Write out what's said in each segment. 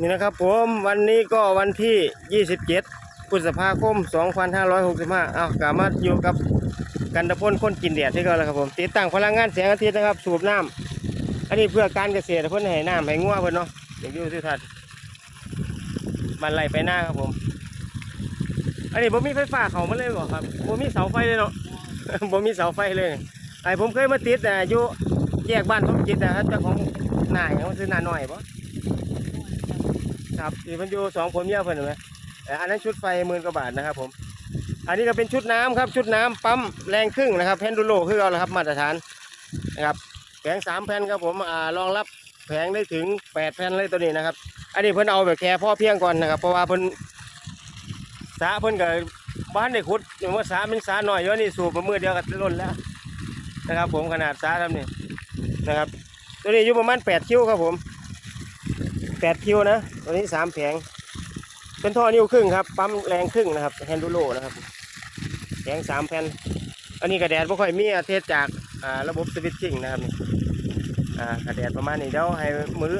นี่นะครับผมวันนี้ก็วันที่ 27พฤษภาคม 2565เอากลับมาอยู่กับกันตะพลคนกินแดดที่เขาแล้วครับผมติดตั้งพลังงานแสงอาทิตย์นะครับ สูบน้ำอันนี้เพื่อการเกษตรเพื่อให้น้ำให้งัวเพื่อนเนาะอย่างที่ทุกท่านมันไหลไปหน้าครับผม อันนี้ผมมีไฟฟ้าเขามาเลยบอกครับผมมีเสาไฟเลยเนาะผมมีเสาไฟเลยไอ้ผมเคยมาติดแต่อยู่แยกบ้านผมจิตนะครับเจ้าของนาอย่าซื้อนาหน่อยปะ ครับที่มันอยู่สองผมเนี่ยเพิ่นเห็นไหมแต่อันนั้นชุดไฟหมื่นกว่าบาทนะครับผม อันนี้ก็เป็นชุดน้ำครับ ชุดน้ำปั๊มแรงครึ่งนะครับแพนดูโลคือเอาละครับมาตรฐานนะครับแผงสามแผ่นครับผมอ่ารองรับแผงได้ถึงแปดแผ่นเลยตัวนี้นะครับ อันนี้เพิ่นเอาแบบแค่พ่อเพียงก่อนนะครับ เพราะว่าเพิ่นสาเพิ่นก็บ้านได้ขุดอย่างว่าสาเป็นสาหน่อยเยอะนี่สูบมามือเดียวก็ล้นแล้วนะครับ ผมขนาดสาทำนี่นะครับ ตัวนี้อยู่ประมาณแปดคิวครับผม แปดคิวนะ ตัวนี้สามแผง เป็นท่อนิ้วครึ่งครับ ปั๊มแรงครึ่งนะครับ แฮนดูโลนะครับ แผงสามแผ่น อันนี้กระแดดไม่ค่อยมีอาเทศจาการะบบสวิตชิ่งนะครับนี่กระแดดประมาณนี้เดี๋ยวให้มือ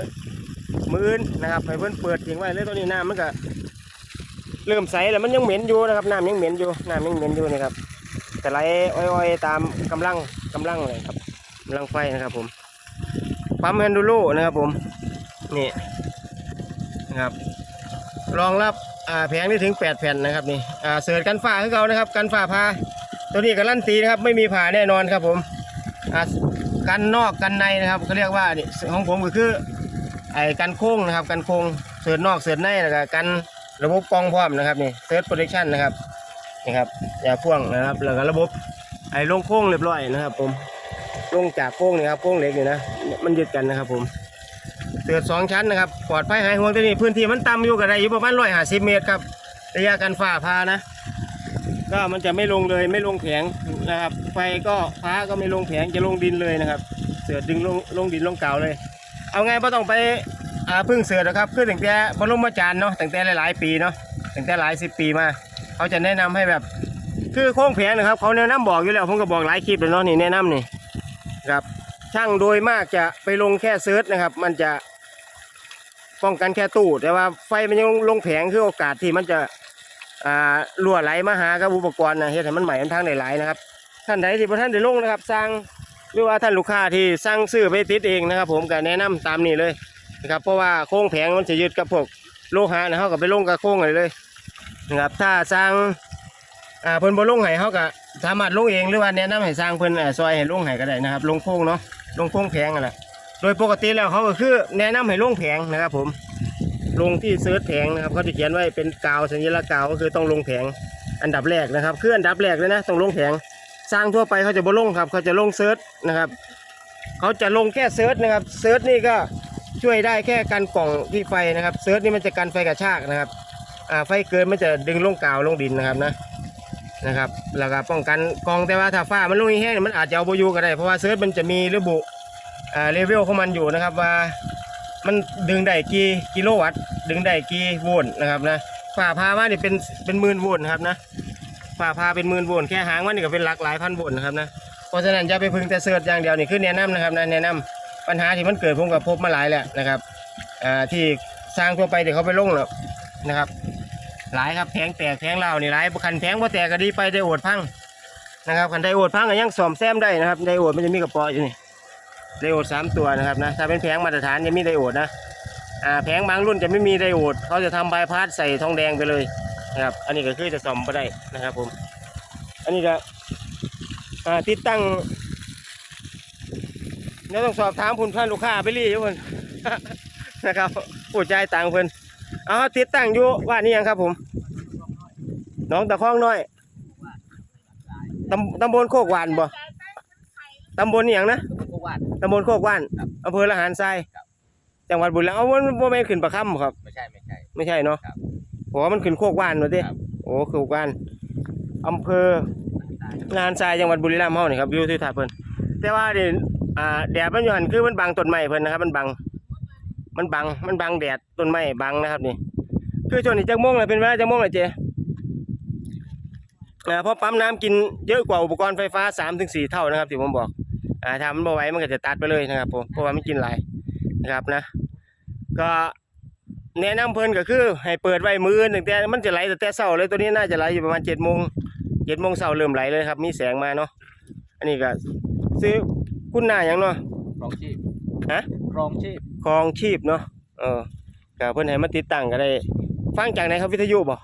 มือนนะครับให้เพื่อนเปิดทิ้งไว้เลยตัวนี้น้ำมันก็เริ่มใสแล้วมันยังเหม็นอยู่นะครับน้ำยังเหม็นอยู่น้ำยังเหม็นอยู่นะครับแต่ไหลอ้อยๆตามกำลังกำลังเลยครับกำลังไฟนะครับผมปั๊มแฮนดูโลนะครับผมนี่ นะครับรองรับแผงนี่ถึง 8 แผ่นนะครับนี่อ่าเสือกันฝ้าคือเขานะครับ กันฝ้าพาตัวนี้การันตีนะครับ ไม่มีผ่าแน่นอนครับผมกันนอกกันในนะครับเขาเรียกว่านี่ของผมก็คือไอ้กันโค้งนะครับ กันโค้งเสือนอกเสือในแล้วก็กันระบบกองพร้อมนะครับนี่เซิร์ชโปรดักชันนะครับนี่ครับยาพ่วงนะครับแล้วก็ระบบไอ้ลงโค้งเรียบร้อยนะครับ ผมลงจากโค้งนี่ครับโค้งเล็กนี่นะมันยึดกันนะครับผม เตือสองชั้นนะครับปลอดภัยหายห่วงที่นี่พื้นที่มันต่ำอยู่กับไรอยู่ประมาณร้อยห้าสิบเมตรครับระยะการฝ่าพานะ ก็มันจะไม่ลงเลยไม่ลงแผงนะครับ ไฟก็ฟ้าก็ไม่ลงแผงจะลงดินเลยนะครับ เสือดึงลงลงดินลงเก่าเลย เอาไงไ่ต้องไปอาพึ่งเสือนะครับคือตั้งแต่พระลมอาจารย์เนาะตั้งแต่หลายๆปีเนาะตั้งแต่หลายสิบปีมา เขาจะแนะนำให้แบบคือโค้งแผงนะครับเขาแนะนำบอกอยู่แล้วผมก็บอกหลายคลิปแล้วเนาะนี่แนะนำนี่ครับช่างโดยมากจะไปลงแค่เซิร์ชนะครับ มันจะ ป้องกันแค่ตู้ แต่ว่าไฟมันยังลงแผงคือโอกาสที่มันจะอ่ารั่วไหลมาหากับอุปกรณ์นะเฮ็ดให้มันใหม่มันทางได้หลายนะครับ ท่านใดที่บ่ท่านได้ลงนะครับสร้างหรือว่าท่านลูกค้าที่สร้างซื้อไปติดเองนะครับ ผมก็แนะนำตามนี้เลยนะครับเพราะว่าโค้งแผงมันจะยึดกับพวกโลหะนะเขาก็ไปลงกับโค้งเลยเลยนะครับถ้าสร้างอ่าเพิ่นบ่ลงให้เขาก็สามารถลงเองหรือว่าแนะนำให้สร้างเพิ่นซอยให้ลงให้ก็ได้นะครับ ลงโค้งเนาะลงโค้งแผงนั่นแหละ โดยปกติแล้วเขาก็คือแนะนำให้ลงแผงนะครับผมลงที่เซิร์ชแผงนะครับเขาจะเขียนไว้เป็นกาวสัญลักษณ์กาวก็คือต้องลงแผงอันดับแรกนะครับคืออันดับแรกเลยนะต้องลงแผงสร้างทั่วไปเขาจะบ่ลงครับ เขาจะลงเซิร์ชนะครับเขาจะลงแค่เซิร์ชนะครับเซิร์ชนี่ก็ช่วยได้แค่กันกล่องที่ไฟนะครับเซิร์ชนี่มันจะกันไฟกระชากนะครับไฟเกินมันจะดึงลงกาวลงดินนะครับนะนะครับแล้วก็ป้องกันกองแต่ว่าถ้าฟ้ามันลงแห้งมันอาจจะเอาโบอยูก็ได้เพราะว่าเซิร์ชมันจะมีระบุ เลเวลของมันอยู่นะครับว่ามันดึงได้กี่กิโลวัตต์ดึงได้กี่โวลต์นะครับนะฝ่าพามานี่เป็นเป็นหมื่นโวลต์ครับนะฝ่าพาเป็นหมื่นโวลต์แค่หางมันนี่ก็เป็นหลักหลายพันโวลต์นะครับนะเพราะฉะนั้นอย่าไปพึงแต่เสิร์ชอย่างเดียวนี่คือแนะนำนะครับนะแนะนำปัญหาที่มันเกิดผมก็พบมาหลายแล้วนะครับอ่าที่สร้างทั่วไปเดี๋ยวเขาไปลงแล้วนะครับหลายครับแพงแตกแพงเล่านี่หลายคันแพงว่าแตกก็ดีไปไดโอดพังนะครับคันไดโอดพังก็ยังซ่อมแซมได้นะครับไดโอดมันจะมีกระป๋ออยู่นี่ ไดโอดสามตัวนะครับนะถ้าเป็นแผงมาตรฐานจะมีไดโอดนะอ่าแผงบางรุ่นจะไม่มีไดโอดเขาจะทำบายพาสใส่ทองแดงไปเลยนะครับอันนี้ก็คือจะซ่อมไปได้นะครับผมอันนี้ก็อ่าติดตั้งเนี่ยวต้องสอบถามคุณท่านลูกค้าไปรีอยเพิ่นนะครับผู้ใจต่างเพิ่นเอาติดตั้งอยู่ว่านี่ยังครับผมหน้องตะคองน้อยตำตำบลโคกหวานบ่ตำบลนี่ยังนะ ตำบลโคกว่านครับอำเภอละหารทรายครับ จังหวัดบุรีรัมย์เอามันบ่แม่นขึ้นประค่ำครับ ไม่ใช่ไม่ใช่ ไม่ใช่เนาะครับผมว่ามันขึ้นโคกว่านมาดิครับ โอ้โคกว่านอำเภอละหารทรายจังหวัดบุรีรัมย์เฮานี่ครับอยู่ที่ท่าเพิ่นแต่ว่าเดี๋ยวอ่าแดดมันอยู่หันคือมันบังต้นไม้เพิ่นนะครับ มันบัง มันบังมันบังแดดต้นไม้บังนะครับนี่คือช่วงนี้จักโมงเลยเป็นเวลาจักโมงเลยเจอ่าเพราะปั๊มน้ำกินเยอะกว่าอุปกรณ์ไฟฟ้า3-4ถึงเท่านะครับที่ผมบอก อ่าถ้ามันบ่ไหวมันก็จะตัดไปเลยนะครับผมเพราะว่ามันกินหลายนะครับนะ ก็แนะนำเพิ่นก็คือ ให้เปิดไว้มืออื่นตั้งแต่มันจะไหลตั้งแต่เช้าเลยตัวนี้น่าจะไหลอยู่ประมาณ7:00น7:00นเช้าเริ่มไหลเลยครับ มีแสงมาเนาะอันนี้ก็ซื้อคุณหน้าหยังเนาะครองชีพฮะครองชีพครองชีพเนาะเออก็เพิ่นให้มาติดตั้งก็ได้ ฟังจากไหนครับวิทยุบ่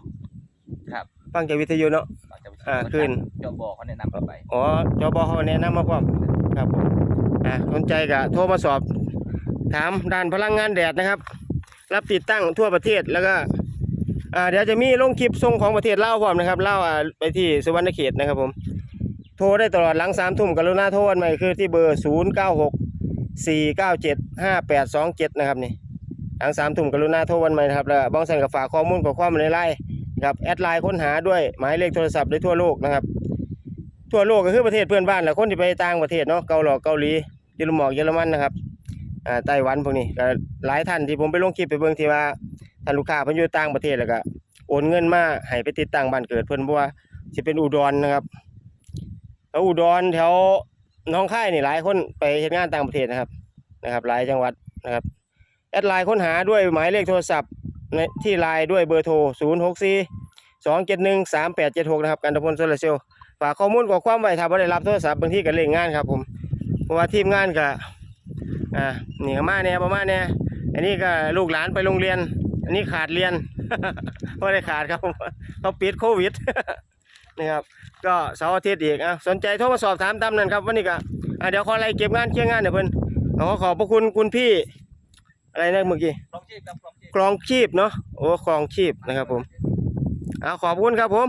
ครับฟังจากวิทยุเนาะหลังจากอ่าขึ้นจอบอเขาแนะนำกันไปอ๋อจบเขาแนะนำมาพร้อม ครับผมอ่าสนใจก็โทรมาสอบถามด้านพลังงานแดดนะครับ รับติดตั้งทั่วประเทศแล้วก็อ่าเดี๋ยวจะมีลงคลิปส่งของประเทศเล่าวพร้อมนะครับเลาวอ่าไปที่สุวรรณเขตนะครับผม โทรได้ตลอดหลังสามทุ่มกรุณาโทรกันใหม่คือที่เบอร์ศูนย์เก้าหกสี่เก้าเจ็ดห้าแปดสองเจ็ดนะครับนี่หลังสามทุ่มกรุณาโทรกันใหม่นะครับแล้วบ้องสันกับฝากข้อมูลกับความในไลน์ครับแอดไลน์ค้นหาด้วยหมายเลขโทรศัพท์ได้ทั่วโลกนะครับ ทั่วโลกก็คือประเทศเพื่อนบ้านแหละคนที่ไปต่างประเทศเนาะเกาหลีเกาหลีเยอรมนเยอรมันนะครับอ่าไต้หวันพวกนี้ก็หลายท่านที่ผมไปลงคลิปไปเบิ่งที่ว่าท่านลูกค้าเพิ่นอยู่ต่างประเทศแล้วก็โอนเงินมาให้ไปติดตั้งบ้านเกิดเพิ่นเพราะว่าสิเป็นอุดรนะครับแล้วอุดรแถวหน้องค่ายนี่หลายคนไปเฮ็ดงานต่างประเทศนะครับนะครับ หลายจังหวัดนะครับแอดไลน์ค้นหาด้วยหมายเลขโทรศัพท์ในที่ไลน์ด้วยเบอร์โทร 064 271 3876 นะครับกันตพลโซลาร์เซลล์ ฝากข้อมูลกับความไว้ถ้าบ่ได้รับโทรศัพท์บางทีก็เล่นงานครับผมเพราะว่าทีมงานก็อ่านี่ก็มาแน่ประมาณแน่อันนี้ก็ลูกหลานไปโรงเรียน อันนี้ขาดเรียนบ่ได้ขาดครับผมเขาปิดโควิดนะครับก็เสาร์อาทิตย์อีกอะสนใจโทรมาสอบถามตามนั้นครับวันนี้ก็อะเดี๋ยวขอไล่เก็บงานเคลียร์งานเดี๋ยวเพิ่นขอขอบพระคุณคุณพี่อะไรนะเมื่อกี้ครองชีพครับครองชีพครองชีพเนาะโอ้ครองชีพนะครับผมเอาขอบคุณครับผม